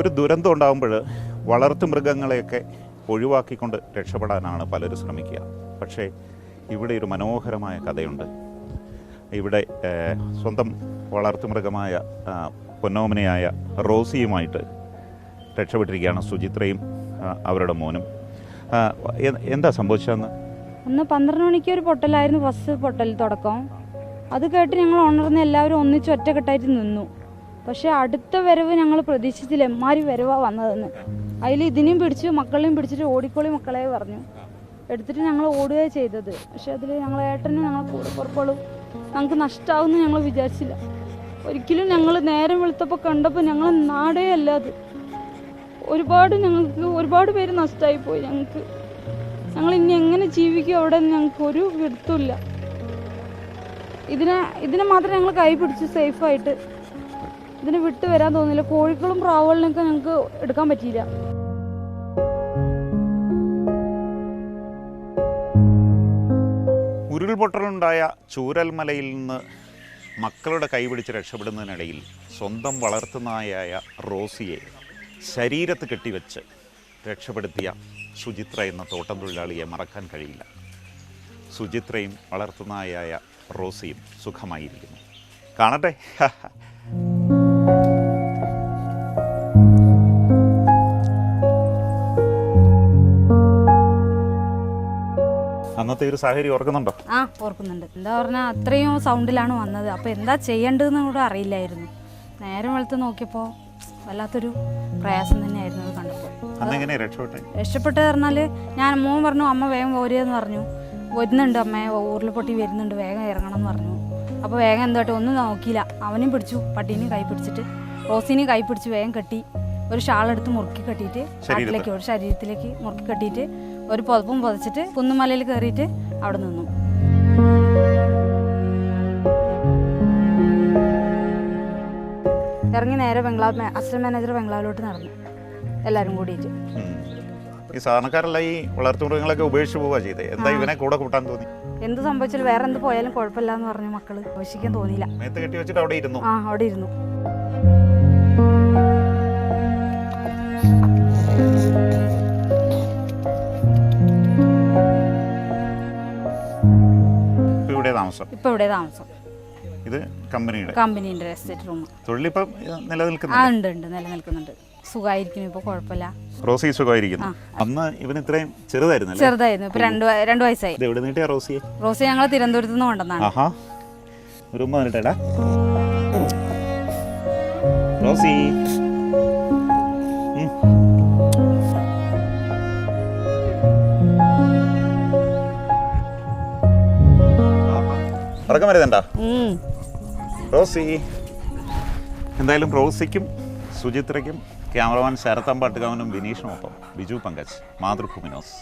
ഒരു ദുരന്തം ഉണ്ടാകുമ്പോൾ വളർത്തു മൃഗങ്ങളെയൊക്കെ ഒഴിവാക്കിക്കൊണ്ട് രക്ഷപ്പെടാനാണ് പലരും ശ്രമിക്കുക. പക്ഷേ ഇവിടെ ഒരു മനോഹരമായ കഥയുണ്ട്. ഇവിടെ സ്വന്തം വളർത്തു മൃഗമായ പൊന്നോമനയായ റോസിയുമായിട്ട് രക്ഷപ്പെട്ടിരിക്കുകയാണ് സുചിത്രയും അവരുടെ മോനും. എന്താ സംഭവിച്ചതെന്ന്? അന്ന് പന്ത്രണ്ട് മണിക്ക് ഒരു പൊട്ടലായിരുന്നു ഫസ്റ്റ് പൊട്ടൽ തുടക്കം. അത് കേട്ട് ഞങ്ങൾ ഉണർന്ന് എല്ലാവരും ഒന്നിച്ച് ഒറ്റക്കെട്ടായിട്ട് നിന്നു. പക്ഷെ അടുത്ത വരവ് ഞങ്ങൾ പ്രതീക്ഷിച്ചില്ല. എമ്മാരി വരവാ വന്നതെന്ന്. അതിൽ ഇതിനെയും പിടിച്ചു മക്കളെയും പിടിച്ചിട്ട് ഓടിക്കോളി മക്കളെ പറഞ്ഞു. എടുത്തിട്ട് ഞങ്ങൾ ഓടുകയാണ് ചെയ്തത്. പക്ഷെ അതിൽ ഞങ്ങൾ ഏട്ടനും ഞങ്ങൾ കൂടെ പുറപ്പെടും ഞങ്ങൾക്ക് നഷ്ടമാവുമെന്ന് ഞങ്ങൾ വിചാരിച്ചില്ല. ഒരിക്കലും ഞങ്ങൾ നേരം വെളുത്തപ്പോൾ കണ്ടപ്പോൾ ഞങ്ങൾ നാടേ അല്ല അത്. ഒരുപാട് ഞങ്ങൾക്ക് ഒരുപാട് പേര് നഷ്ടമായി പോയി ഞങ്ങൾക്ക്. ഞങ്ങൾ ഇനി എങ്ങനെ ജീവിക്കും അവിടെ ഞങ്ങൾക്ക് ഒരു വിടുത്തുമില്ല ഇതിനെ ഇതിനെ മാത്രം ഞങ്ങൾ കൈ പിടിച്ച് സേഫായിട്ട് ഇതിനെ വിട്ടു വരാൻ തോന്നില്ല കോഴികളും പ്രാവുകളിനൊക്കെ ഞങ്ങൾക്ക് എടുക്കാൻ പറ്റിയില്ല. ഉരുൾപൊട്ടലുണ്ടായ ചൂരൽമലയിൽ നിന്ന് മക്കളുടെ കൈപിടിച്ച് രക്ഷപ്പെടുന്നതിനിടയിൽ സ്വന്തം വളർത്തുനായായ റോസിയെ ശരീരത്ത് കെട്ടിവെച്ച് രക്ഷപ്പെടുത്തിയ സുചിത്ര എന്ന തോട്ടം തൊഴിലാളിയെ മറക്കാൻ കഴിയില്ല. സുചിത്രയും വളർത്തുനായായ റോസിയും സുഖമായിരിക്കുന്നു. കാണട്ടെ? അന്നത്തെ ഒരു സാഹചര്യം ഓർക്കുന്നുണ്ടോ? ആ ഓർക്കുന്നുണ്ട്. എന്താ പറഞ്ഞാൽ അത്രയും സൗണ്ടിലാണ് വന്നത്. അപ്പോൾ എന്താ ചെയ്യേണ്ടതെന്ന് കൂടെ അറിയില്ലായിരുന്നു. നേരം വെളുത്ത് നോക്കിയപ്പോൾ വല്ലാത്തൊരു പ്രയാസം തന്നെയായിരുന്നു അത് കണ്ടപ്പോൾ രക്ഷപ്പെട്ടെ? രക്ഷപ്പെട്ട് പറഞ്ഞാൽ ഞാൻ മോൻ പറഞ്ഞു അമ്മ വേഗം പോരുകയെന്ന് പറഞ്ഞു. വരുന്നുണ്ട് അമ്മ ഊരിൽ പൊട്ടി വരുന്നുണ്ട് വേഗം ഇറങ്ങണം എന്ന് പറഞ്ഞു. അപ്പോൾ വേഗം എന്തായിട്ട് ഒന്നും നോക്കിയില്ല. അവനും പിടിച്ചു പട്ടീനെയും കൈ പിടിച്ചിട്ട് റോസിനെയും കൈ പിടിച്ച് വേഗം കെട്ടി. ഒരു ഷാൾ എടുത്ത് മുറുക്കി കെട്ടിയിട്ട് കാട്ടിലേക്ക് ഒരു ശരീരത്തിലേക്ക് മുറുക്കി കെട്ടിയിട്ട് ഒരു പുതപ്പും പുതച്ചിട്ട് കുന്നുമലയിൽ കയറിയിട്ട് അവിടെ നിന്നു. ഇറങ്ങി നേരെ ബംഗ്ലാവ് അസിസ്റ്റന്റ് മാനേജർ ബംഗ്ലാവിലോട്ട് നടന്നു. എല്ലാവരും കൂടിയിട്ട്. ഈ സാധാരണക്കാരെല്ലാം ഈ വളർത്തുമൃഗങ്ങളൊക്കെ ഉപേക്ഷിച്ച് പോവുക ചെയ്തേ. എന്താ ഇവനെ കൂടെ കൂട്ടാൻ തോന്നി? എന്ത് സംഭവിച്ചാലും വേറെ എന്ത് പോയാലും കുഴപ്പമില്ല എന്ന് പറഞ്ഞു മക്കൾ ഉപേക്ഷിക്കാൻ തോന്നിയില്ല. മേത്ത് കെട്ടി വെച്ചിട്ട് അവിടെ ഇരുന്നു. ആ അവിടെ ഇരുന്നു. ഇവിടെ താമസം? ഇപ്പൊ ഇവിടെ താമസം? ഇത് കമ്പനിയുടെ? കമ്പനീന്റെ എസ്റ്റേറ്റ് റൂം. തൊഴിലിപ്പം ആ നിലനിൽക്കുന്നില്ല ഉണ്ട് ഉണ്ട് നിലനിൽക്കുന്നുണ്ട്. സുഖമായിരിക്കുന്നു ഇപ്പൊ കുഴപ്പമില്ല. റോസി സുഖമായിരിക്കുന്നു. അന്ന് ഇവൻ ഇത്രയും ചെറുതായിരുന്നല്ലേ ചെറുതായിരുന്നു. ഇപ്പൊ രണ്ട് വയ- രണ്ട് വയസ്സായി. ഇത് എവിടെ നീട്ടിയ റോസിയെ? റോസി ഞങ്ങൾ തിരുവനന്തപുരത്ത് നിന്ന് കൊണ്ടുവന്നാണ്. ആഹാ. ഒരു ഉമ്മ വരട്ടെടാ റോസി. ഉറക്കം വരുന്നുണ്ടാ. റോസി. എന്തായാലും റോസിക്കും സുചിത്രയ്ക്കും ക്യാമറമാൻ ശരത്തമ്പാട്ടുകാവനും വിനീഷിനുമൊപ്പം ബിജു പങ്കജ് മാതൃഭൂമിനോസ്